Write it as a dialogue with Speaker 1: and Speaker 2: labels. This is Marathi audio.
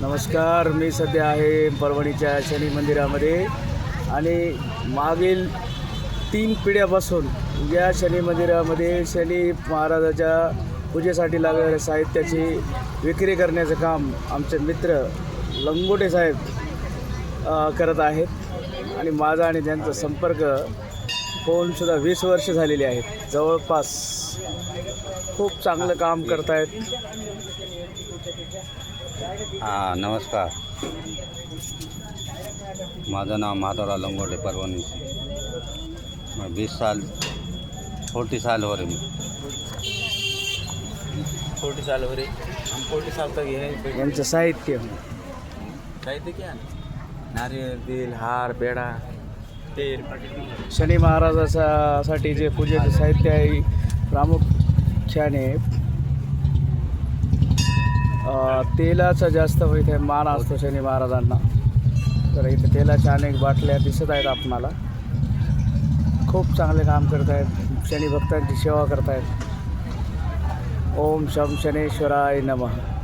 Speaker 1: नमस्कार मी सध्या आहे परभणीच्या शनी मंदिरामध्ये. आणि मागील तीन पिढ्यापासून या शनी मंदिरामध्ये शनी महाराजाच्या पूजेसाठी लागणाऱ्या साहित्याची विक्री करण्याचं काम आमचे मित्र लंगोटे साहेब करत आहेत. आणि माझा आणि त्यांचा संपर्क होऊनसुद्धा वीस वर्ष झालेली आहेत जवळपास खूप चांगलं काम करतायत.
Speaker 2: हां नमस्कार. माझं नाव माधवराव लंगोटे परभणी. मैं बीस साल फोर्टी साल हो रहे मैं.
Speaker 3: फोर्टी साल हो रही हम फोर्टी साल तक ये है
Speaker 1: यांचं साहित्य.
Speaker 3: साहित्य क्या नारियल दिल हार बेड़ा तेल.
Speaker 1: शनी महाराजाचा साठी जे पूजेचं साहित्य आहे प्रामुख्याने अ, तेलाचा जास्त होईत आहे मान असतो शनी महाराजांना. तर इथे तेलाच्या अनेक बाटल्या दिसत आहेत आपणाला. खूप चांगले काम करत आहेत. शनी भक्तांची सेवा करत आहेत. ओम शम शनेश्वराय नमः.